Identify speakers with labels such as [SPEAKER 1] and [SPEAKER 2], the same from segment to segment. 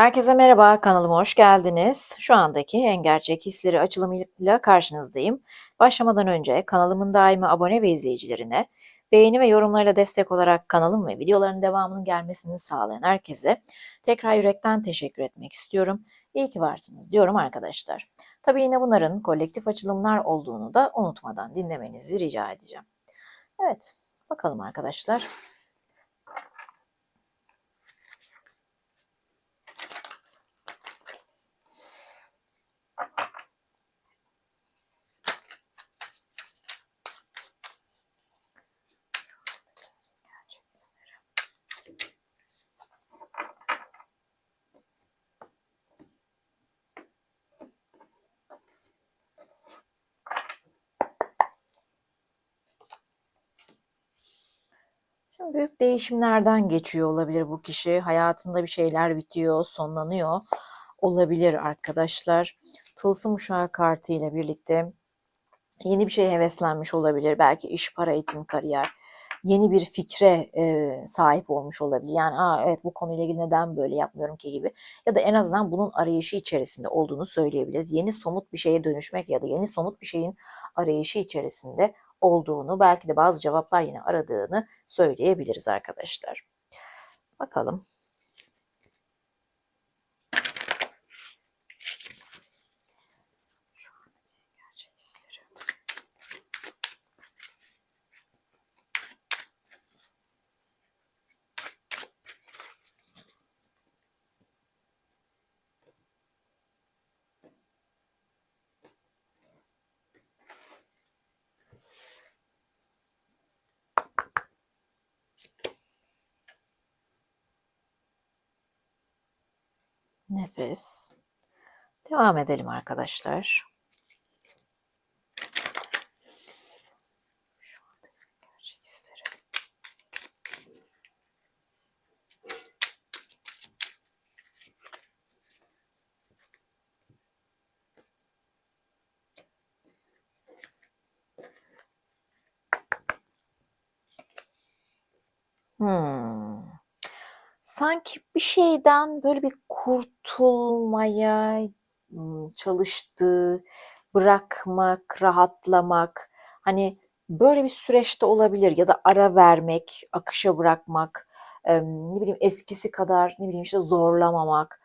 [SPEAKER 1] Herkese merhaba, kanalıma hoş geldiniz. Şu andaki en gerçek hisleri açılımıyla karşınızdayım. Başlamadan önce kanalımın daimi abone ve izleyicilerine, beğeni ve yorumlarıyla destek olarak kanalım ve videoların devamının gelmesini sağlayan herkese tekrar yürekten teşekkür etmek istiyorum. İyi ki varsınız diyorum arkadaşlar. Tabii yine bunların kolektif açılımlar olduğunu da unutmadan dinlemenizi rica edeceğim. Evet, bakalım arkadaşlar. Büyük değişimlerden geçiyor olabilir bu kişi. Hayatında bir şeyler bitiyor, sonlanıyor olabilir arkadaşlar. Tılsım uşağı kartı ile birlikte yeni bir şeye heveslenmiş olabilir. Belki iş, para, eğitim, kariyer. Yeni bir fikre e, sahip olmuş olabilir. Yani Aa, evet bu konuyla ilgili neden böyle yapmıyorum ki gibi. Ya da en azından bunun arayışı içerisinde olduğunu söyleyebiliriz. Yeni somut bir şeye dönüşmek ya da yeni somut bir şeyin arayışı içerisinde olduğunu, belki de bazı cevaplar yine aradığını söyleyebiliriz arkadaşlar. Bakalım. Nefes. Devam edelim arkadaşlar. Sanki bir şeyden böyle bir kurtulmaya çalıştığı, bırakmak, rahatlamak, hani böyle bir süreçte olabilir ya da ara vermek, akışa bırakmak, ne bileyim eskisi kadar ne bileyim işte zorlamamak.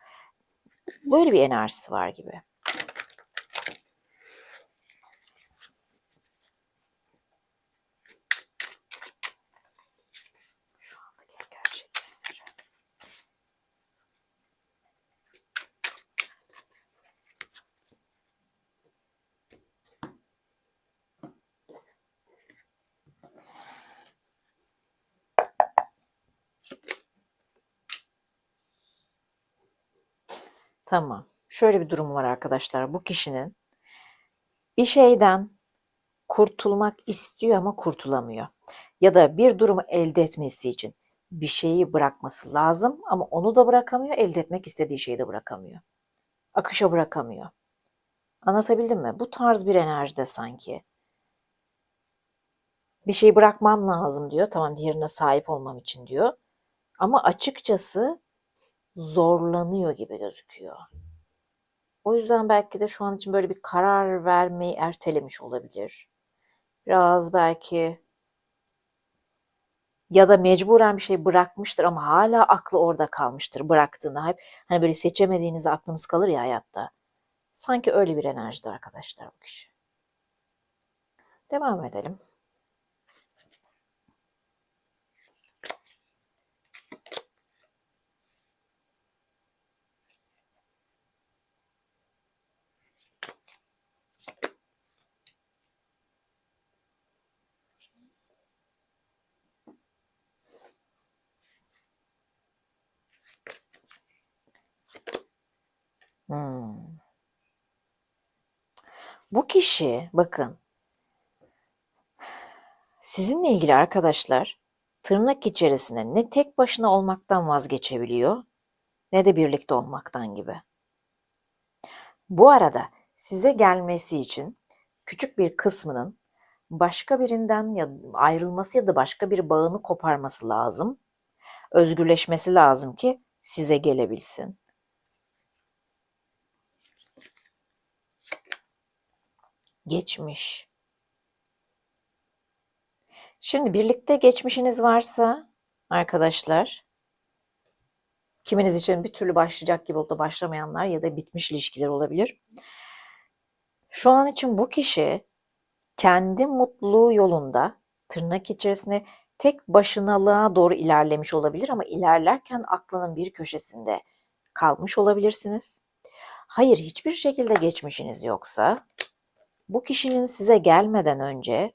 [SPEAKER 1] Böyle bir enerjisi var gibi. Tamam. Şöyle bir durum var arkadaşlar. Bu kişinin bir şeyden kurtulmak istiyor ama kurtulamıyor. Ya da bir durumu elde etmesi için bir şeyi bırakması lazım ama onu da bırakamıyor, elde etmek istediği şeyi de bırakamıyor. Akışa bırakamıyor. Anlatabildim mi? Bu tarz bir enerjide sanki. Bir şeyi bırakmam lazım diyor. Tamam diğerine sahip olmam için diyor. Ama açıkçası zorlanıyor gibi gözüküyor. O yüzden belki de şu an için böyle bir karar vermeyi ertelemiş olabilir. Biraz belki ya da mecburen bir şey bırakmıştır ama hala aklı orada kalmıştır bıraktığında. Hep hani böyle seçemediğinizde aklınız kalır ya hayatta. Sanki öyle bir enerjide arkadaşlar bu kişi. Devam edelim. Hmm. Bu kişi bakın sizinle ilgili arkadaşlar tırnak içerisinde ne tek başına olmaktan vazgeçebiliyor ne de birlikte olmaktan gibi. Bu arada size gelmesi için küçük bir kısmının başka birinden ya ayrılması ya da başka bir bağını koparması lazım. Özgürleşmesi lazım ki size gelebilsin. Geçmiş. Şimdi birlikte geçmişiniz varsa arkadaşlar, kiminiz için bir türlü başlayacak gibi olup da başlamayanlar ya da bitmiş ilişkiler olabilir. Şu an için bu kişi kendi mutluluğu yolunda tırnak içerisinde tek başınalığa doğru ilerlemiş olabilir ama ilerlerken aklının bir köşesinde kalmış olabilirsiniz. Hayır hiçbir şekilde geçmişiniz yoksa bu kişinin size gelmeden önce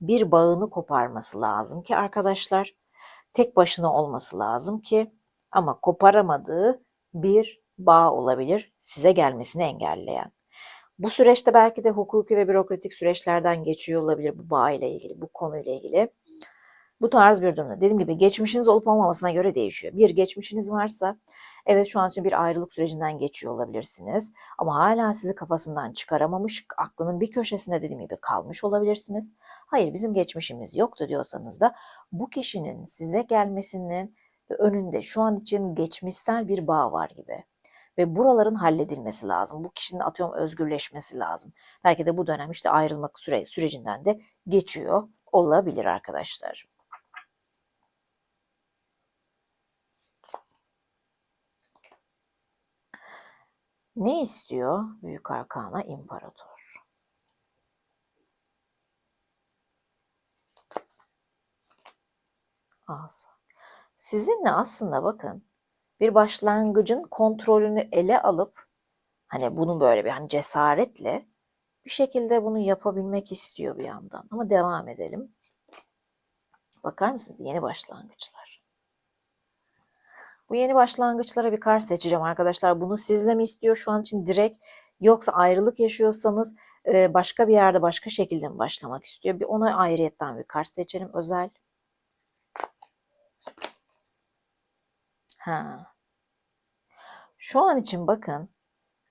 [SPEAKER 1] bir bağını koparması lazım ki arkadaşlar tek başına olması lazım ki ama koparamadığı bir bağ olabilir size gelmesini engelleyen. Bu süreçte belki de hukuki ve bürokratik süreçlerden geçiyor olabilir bu bağ ile ilgili, bu konuyla ilgili. Bu tarz bir durumda. Dediğim gibi geçmişiniz olup olmamasına göre değişiyor. Bir geçmişiniz varsa evet şu an için bir ayrılık sürecinden geçiyor olabilirsiniz. Ama hala sizi kafasından çıkaramamış, aklının bir köşesinde dediğim gibi kalmış olabilirsiniz. Hayır bizim geçmişimiz yoktu diyorsanız da bu kişinin size gelmesinin önünde şu an için geçmişsel bir bağ var gibi ve buraların halledilmesi lazım. Bu kişinin atıyorum özgürleşmesi lazım. Belki de bu dönem işte ayrılmak süre, sürecinden de geçiyor olabilir arkadaşlar. Ne istiyor Büyük Arkana İmparator? Asa. Sizinle aslında bakın bir başlangıcın kontrolünü ele alıp hani bunu böyle bir hani cesaretle bir şekilde bunu yapabilmek istiyor bir yandan. Ama devam edelim. Bakar mısınız yeni başlangıçlar. Bu yeni başlangıçlara bir kart seçeceğim arkadaşlar. Bunu sizle mi istiyor şu an için direkt yoksa ayrılık yaşıyorsanız başka bir yerde başka şekilde mi başlamak istiyor? Bir ona ayrıyetten bir kart seçelim özel. Ha. Şu an için bakın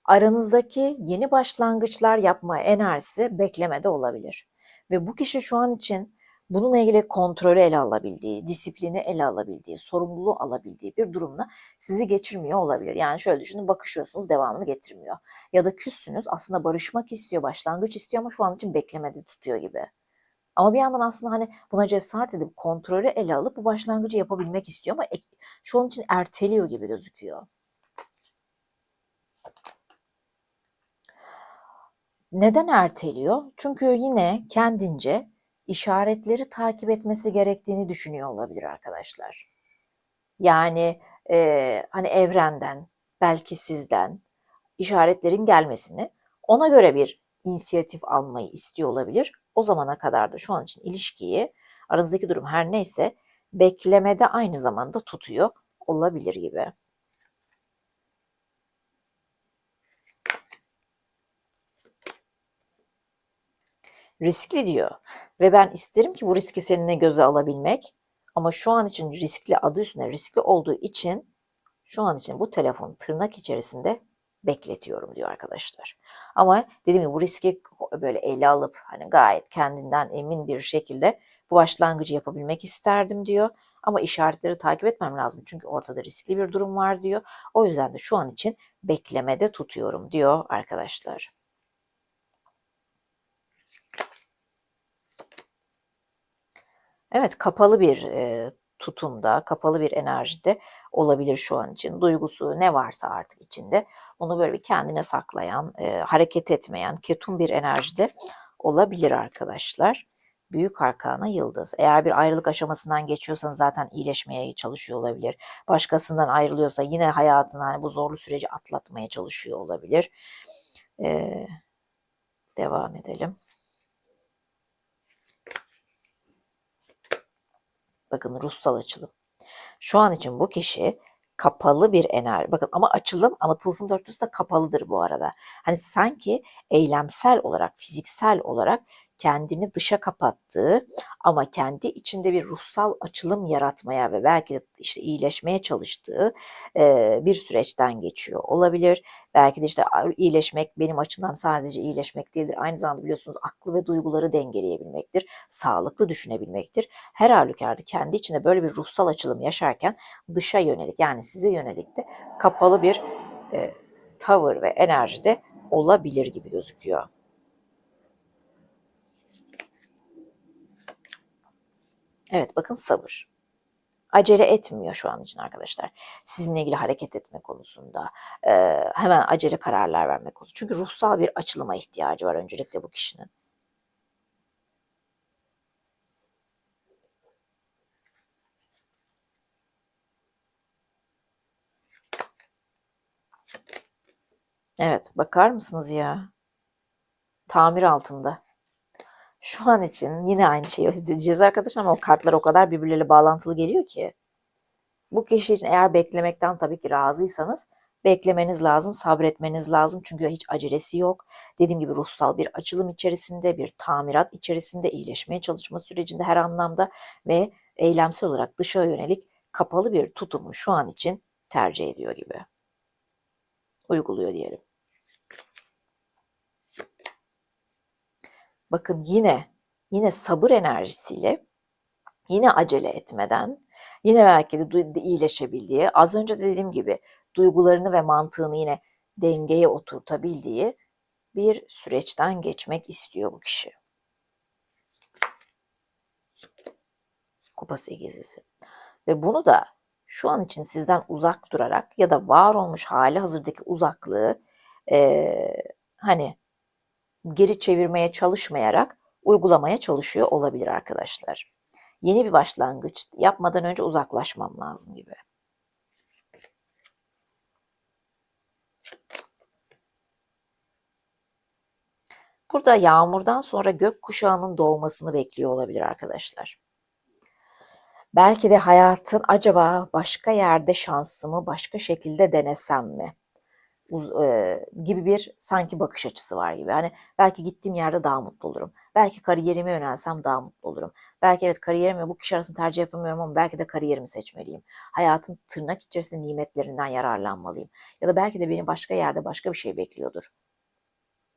[SPEAKER 1] aranızdaki yeni başlangıçlar yapma enerjisi beklemede olabilir. Ve bu kişi şu an için bununla ilgili kontrolü ele alabildiği, disiplini ele alabildiği, sorumluluğu alabildiği bir durumla sizi geçirmiyor olabilir. Yani şöyle düşünün bakışıyorsunuz devamını getirmiyor. Ya da küssünüz aslında barışmak istiyor, başlangıç istiyor ama şu an için beklemede tutuyor gibi. Ama bir yandan aslında hani buna cesaret edip kontrolü ele alıp bu başlangıcı yapabilmek istiyor ama şu an için erteliyor gibi gözüküyor. Neden erteliyor? Çünkü yine kendince işaretleri takip etmesi gerektiğini düşünüyor olabilir arkadaşlar. Yani e, hani evrenden, belki sizden işaretlerin gelmesini ona göre bir inisiyatif almayı istiyor olabilir. O zamana kadar da şu an için ilişkiyi aranızdaki durum her neyse beklemede aynı zamanda tutuyor olabilir gibi. Riskli diyor ve ben isterim ki bu riski seninle göze alabilmek ama şu an için riskli adı üstünde riskli olduğu için şu an için bu telefon tırnak içerisinde bekletiyorum diyor arkadaşlar. Ama dediğim gibi bu riski böyle ele alıp hani gayet kendinden emin bir şekilde bu başlangıcı yapabilmek isterdim diyor. Ama işaretleri takip etmem lazım çünkü ortada riskli bir durum var diyor. O yüzden de şu an için beklemede tutuyorum diyor arkadaşlar. Evet kapalı bir e, tutumda, kapalı bir enerjide olabilir şu an için. Duygusu ne varsa artık içinde onu böyle bir kendine saklayan, e, hareket etmeyen, ketum bir enerjide olabilir arkadaşlar. Büyük arkana yıldız. Eğer bir ayrılık aşamasından geçiyorsanız zaten iyileşmeye çalışıyor olabilir. Başkasından ayrılıyorsa yine hayatını hani bu zorlu süreci atlatmaya çalışıyor olabilir. Ee, devam edelim. Bakın ruhsal açılım. Şu an için bu kişi kapalı bir enerji. Bakın ama açılım ama tılsım dörtlüsü de kapalıdır bu arada. Hani sanki eylemsel olarak, fiziksel olarak kendini dışa kapattığı ama kendi içinde bir ruhsal açılım yaratmaya ve belki de işte iyileşmeye çalıştığı e, bir süreçten geçiyor olabilir. Belki de işte iyileşmek benim açımdan sadece iyileşmek değildir. Aynı zamanda biliyorsunuz aklı ve duyguları dengeleyebilmektir. Sağlıklı düşünebilmektir. Her halükarda kendi içinde böyle bir ruhsal açılım yaşarken dışa yönelik yani size yönelik de kapalı bir e, tavır ve enerjide olabilir gibi gözüküyor. Evet bakın sabır. Acele etmiyor şu an için arkadaşlar. Sizinle ilgili hareket etme konusunda. e, hemen acele kararlar vermek konusunda. Çünkü ruhsal bir açılıma ihtiyacı var öncelikle bu kişinin. Evet, bakar mısınız ya? Tamir altında. Şu an için yine aynı şeyi ödeyeceğiz arkadaşlar ama o kartlar o kadar birbirleriyle bağlantılı geliyor ki. Bu kişi için eğer beklemekten tabii ki razıysanız beklemeniz lazım, sabretmeniz lazım. Çünkü hiç acelesi yok. Dediğim gibi ruhsal bir açılım içerisinde, bir tamirat içerisinde, iyileşmeye çalışma sürecinde her anlamda ve eylemsel olarak dışa yönelik kapalı bir tutumu şu an için tercih ediyor gibi. Uyguluyor diyelim. Bakın yine yine sabır enerjisiyle yine acele etmeden yine belki de iyileşebildiği az önce de dediğim gibi duygularını ve mantığını yine dengeye oturtabildiği bir süreçten geçmek istiyor bu kişi. Kupa sekizlisi. Ve bunu da şu an için sizden uzak durarak ya da var olmuş hali hazırdaki uzaklığı eee, hani geri çevirmeye çalışmayarak uygulamaya çalışıyor olabilir arkadaşlar. Yeni bir başlangıç yapmadan önce uzaklaşmam lazım gibi. Burada yağmurdan sonra gök kuşağının doğmasını bekliyor olabilir arkadaşlar. Belki de hayatın acaba başka yerde şansımı başka şekilde denesem mi? Uz- e, gibi bir sanki bakış açısı var gibi. Hani belki gittiğim yerde daha mutlu olurum. Belki kariyerime yönelsem daha mutlu olurum. Belki evet kariyerimi bu kişi arasında tercih yapamıyorum ama belki de kariyerimi seçmeliyim. Hayatın tırnak içerisinde nimetlerinden yararlanmalıyım. Ya da belki de beni başka yerde başka bir şey bekliyordur.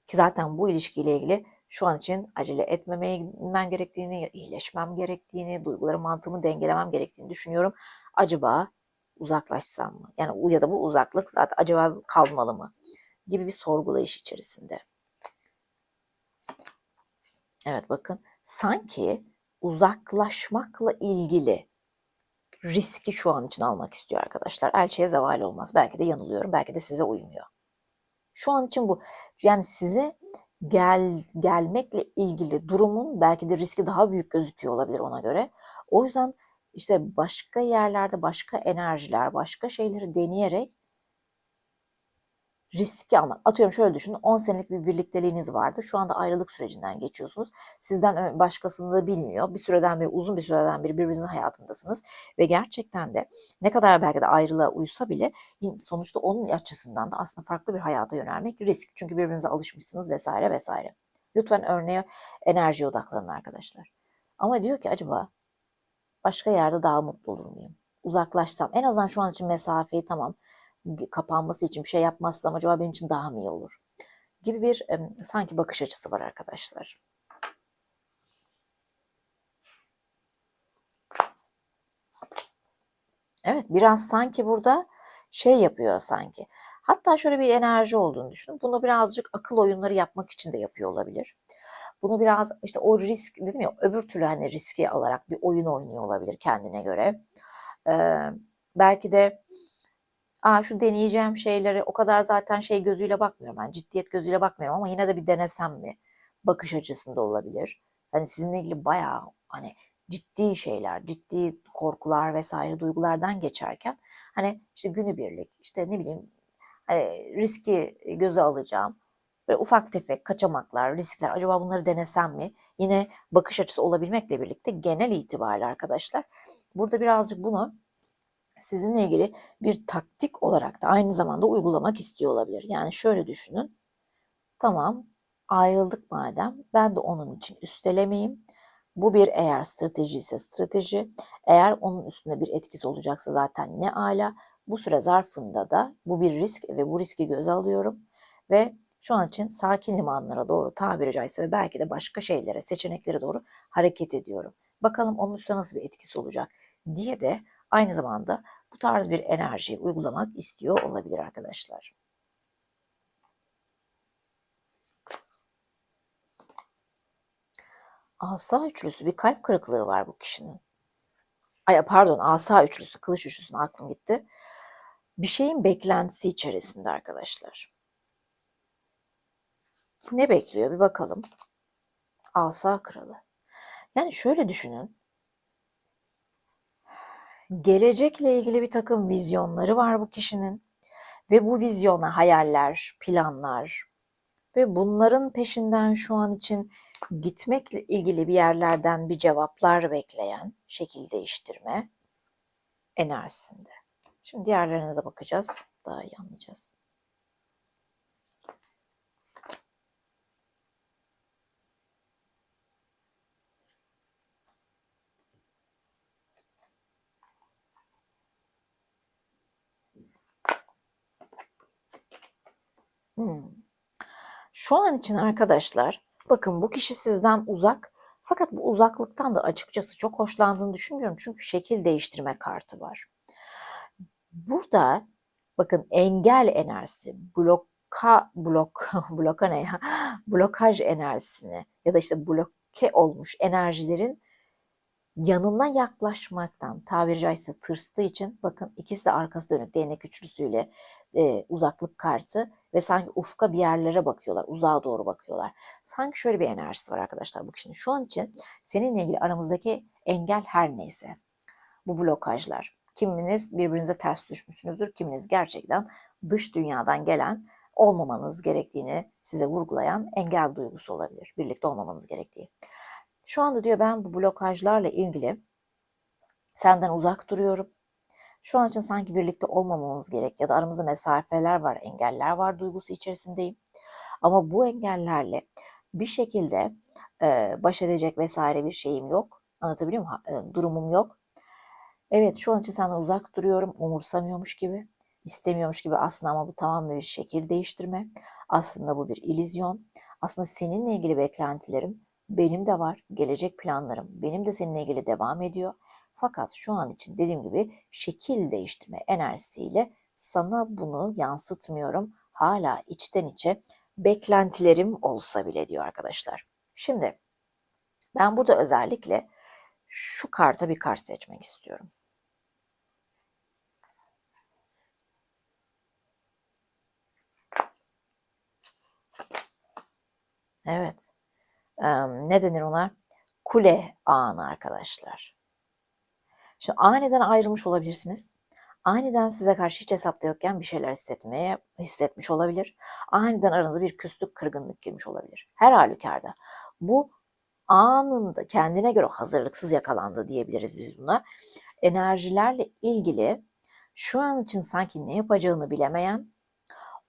[SPEAKER 1] Ki zaten bu ilişkiyle ilgili şu an için acele etmemem gerektiğini, iyileşmem gerektiğini, duygularım mantığımı dengelemem gerektiğini düşünüyorum. Acaba uzaklaşsam mı? Yani ya da bu uzaklık zaten acaba kalmalı mı? Gibi bir sorgulayış içerisinde. Evet bakın sanki uzaklaşmakla ilgili riski şu an için almak istiyor arkadaşlar. Elçiye zeval olmaz. Belki de yanılıyorum. Belki de size uymuyor. Şu an için bu yani size gel gelmekle ilgili durumun belki de riski daha büyük gözüküyor olabilir ona göre. O yüzden işte başka yerlerde başka enerjiler, başka şeyleri deneyerek riski almak. Atıyorum şöyle düşünün 10 senelik bir birlikteliğiniz vardı. Şu anda ayrılık sürecinden geçiyorsunuz. Sizden başkasını da bilmiyor. Bir süreden beri uzun bir süreden beri birbirinizin hayatındasınız. Ve gerçekten de ne kadar belki de ayrılığa uysa bile sonuçta onun açısından da aslında farklı bir hayata yönelmek risk. Çünkü birbirinize alışmışsınız vesaire vesaire. Lütfen örneğe enerjiye odaklanın arkadaşlar. Ama diyor ki acaba başka yerde daha mutlu olur muyum? Uzaklaşsam en azından şu an için mesafeyi tamam kapanması için bir şey yapmazsam acaba benim için daha mı iyi olur? Gibi bir em, sanki bakış açısı var arkadaşlar. Evet biraz sanki burada şey yapıyor sanki. Hatta şöyle bir enerji olduğunu düşünün. Bunu birazcık akıl oyunları yapmak için de yapıyor olabilir. Bunu biraz işte o risk dedim ya öbür türlü hani riski alarak bir oyun oynuyor olabilir kendine göre. Ee, belki de Aa, şu deneyeceğim şeyleri o kadar zaten şey gözüyle bakmıyorum ben ciddiyet gözüyle bakmıyorum ama yine de bir denesem mi bakış açısında olabilir. Hani sizinle ilgili bayağı hani ciddi şeyler, ciddi korkular vesaire duygulardan geçerken hani işte günübirlik işte ne bileyim riski göze alacağım. Böyle ufak tefek kaçamaklar, riskler acaba bunları denesem mi? Yine bakış açısı olabilmekle birlikte genel itibariyle arkadaşlar burada birazcık bunu sizinle ilgili bir taktik olarak da aynı zamanda uygulamak istiyor olabilir. Yani şöyle düşünün. Tamam, ayrıldık madem ben de onun için üstelemeyeyim. Bu bir eğer strateji ise strateji. Eğer onun üstünde bir etkisi olacaksa zaten ne ala. Bu süre zarfında da bu bir risk ve bu riski göze alıyorum. Ve şu an için sakin limanlara doğru tabiri caizse ve belki de başka şeylere, seçeneklere doğru hareket ediyorum. Bakalım onun üstüne nasıl bir etkisi olacak diye de aynı zamanda bu tarz bir enerjiyi uygulamak istiyor olabilir arkadaşlar. Asa üçlüsü bir kalp kırıklığı var bu kişinin. Ay pardon asa üçlüsü, kılıç üçlüsüne aklım gitti. Bir şeyin beklentisi içerisinde arkadaşlar. Ne bekliyor bir bakalım. Asa kralı. Yani şöyle düşünün. Gelecekle ilgili bir takım vizyonları var bu kişinin. Ve bu vizyonlar, hayaller, planlar ve bunların peşinden şu an için gitmekle ilgili bir yerlerden bir cevaplar bekleyen şekil değiştirme enerjisinde. Şimdi diğerlerine de bakacağız. Daha iyi anlayacağız. Hmm. Şu an için arkadaşlar bakın bu kişi sizden uzak fakat bu uzaklıktan da açıkçası çok hoşlandığını düşünmüyorum. Çünkü şekil değiştirme kartı var. Burada bakın engel enerjisi, bloka, blok, bloka ne ya? Blokaj enerjisini ya da işte bloke olmuş enerjilerin yanına yaklaşmaktan tabiri caizse tırstığı için bakın ikisi de arkası dönük değnek üçlüsüyle e, uzaklık kartı ve sanki ufka bir yerlere bakıyorlar, uzağa doğru bakıyorlar. Sanki şöyle bir enerjisi var arkadaşlar bu kişinin. Şu an için seninle ilgili aramızdaki engel her neyse. Bu blokajlar. Kiminiz birbirinize ters düşmüşsünüzdür, kiminiz gerçekten dış dünyadan gelen olmamanız gerektiğini size vurgulayan engel duygusu olabilir. Birlikte olmamanız gerektiği. Şu anda diyor ben bu blokajlarla ilgili senden uzak duruyorum. Şu an için sanki birlikte olmamamız gerek ya da aramızda mesafeler var, engeller var duygusu içerisindeyim. Ama bu engellerle bir şekilde baş edecek vesaire bir şeyim yok. Anlatabiliyor muyum? Durumum yok. Evet şu an için senden uzak duruyorum, umursamıyormuş gibi, istemiyormuş gibi aslında ama bu tamamen bir şekil değiştirme. Aslında bu bir ilizyon. Aslında seninle ilgili beklentilerim benim de var. Gelecek planlarım benim de seninle ilgili devam ediyor. Fakat şu an için dediğim gibi şekil değiştirme enerjisiyle sana bunu yansıtmıyorum. Hala içten içe beklentilerim olsa bile diyor arkadaşlar. Şimdi ben burada özellikle şu karta bir kart seçmek istiyorum. Evet. Ne denir ona? Kule anı arkadaşlar. Şimdi aniden ayrılmış olabilirsiniz. Aniden size karşı hiç hesapta yokken bir şeyler hissetmeye hissetmiş olabilir. Aniden aranıza bir küslük, kırgınlık girmiş olabilir. Her halükarda bu anında kendine göre hazırlıksız yakalandı diyebiliriz biz buna. Enerjilerle ilgili şu an için sanki ne yapacağını bilemeyen,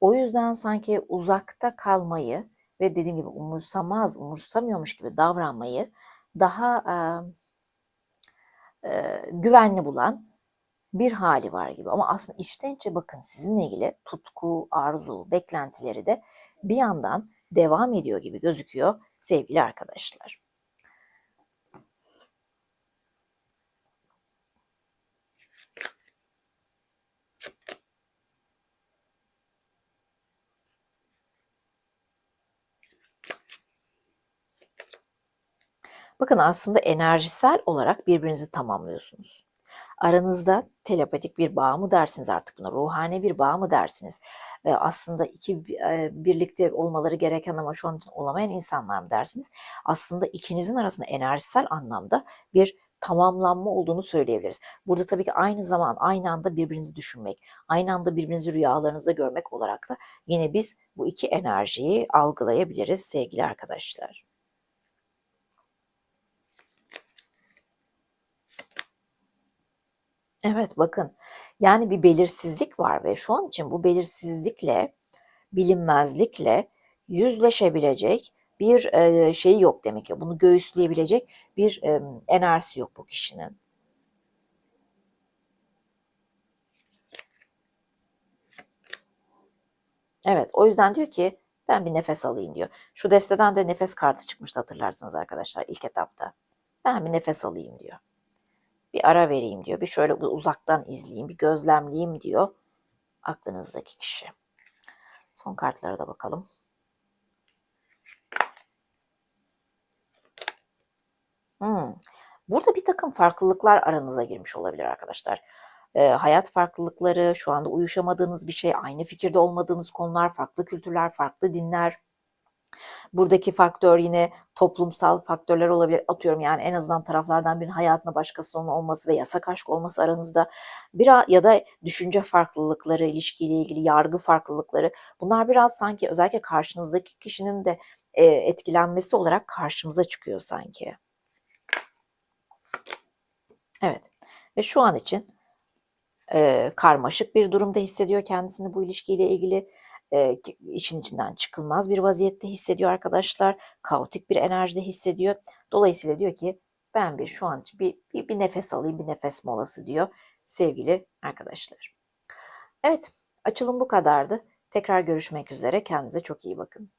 [SPEAKER 1] o yüzden sanki uzakta kalmayı ve dediğim gibi umursamaz, umursamıyormuş gibi davranmayı daha e, e, güvenli bulan bir hali var gibi. Ama aslında içten içe bakın sizinle ilgili tutku, arzu, beklentileri de bir yandan devam ediyor gibi gözüküyor sevgili arkadaşlar. Bakın aslında enerjisel olarak birbirinizi tamamlıyorsunuz. Aranızda telepatik bir bağ mı dersiniz artık buna, ruhani bir bağ mı dersiniz? E, aslında iki e, birlikte olmaları gereken ama şu an olamayan insanlar mı dersiniz? Aslında ikinizin arasında enerjisel anlamda bir tamamlanma olduğunu söyleyebiliriz. Burada tabii ki aynı zaman aynı anda birbirinizi düşünmek, aynı anda birbirinizi rüyalarınızda görmek olarak da yine biz bu iki enerjiyi algılayabiliriz sevgili arkadaşlar. Evet, bakın, yani bir belirsizlik var ve şu an için bu belirsizlikle, bilinmezlikle yüzleşebilecek bir, eee, şeyi yok demek ki. Bunu göğüsleyebilecek bir, emm, enerjisi yok bu kişinin. Evet, o yüzden diyor ki, "Ben bir nefes alayım." diyor. Şu desteden de nefes kartı çıkmıştı hatırlarsanız arkadaşlar ilk etapta. "Ben bir nefes alayım." diyor bir ara vereyim diyor. Bir şöyle bir uzaktan izleyeyim, bir gözlemleyeyim diyor aklınızdaki kişi. Son kartlara da bakalım. Hmm. Burada bir takım farklılıklar aranıza girmiş olabilir arkadaşlar. Eee, hayat farklılıkları, şu anda uyuşamadığınız bir şey, aynı fikirde olmadığınız konular, farklı kültürler, farklı dinler. Buradaki faktör yine toplumsal faktörler olabilir. Atıyorum yani en azından taraflardan birinin hayatında başkasının olması ve yasak aşk olması aranızda biraz ya da düşünce farklılıkları, ilişkiyle ilgili yargı farklılıkları. Bunlar biraz sanki özellikle karşınızdaki kişinin de eee, etkilenmesi olarak karşımıza çıkıyor sanki. Evet ve şu an için eee, karmaşık bir durumda hissediyor kendisini bu ilişkiyle ilgili. Ki- işin içinden çıkılmaz bir vaziyette hissediyor arkadaşlar. Kaotik bir enerjide hissediyor. Dolayısıyla diyor ki ben bir şu an bir, bir, bir nefes alayım, bir nefes molası diyor sevgili arkadaşlar. Evet, açılım bu kadardı. Tekrar görüşmek üzere. Kendinize çok iyi bakın.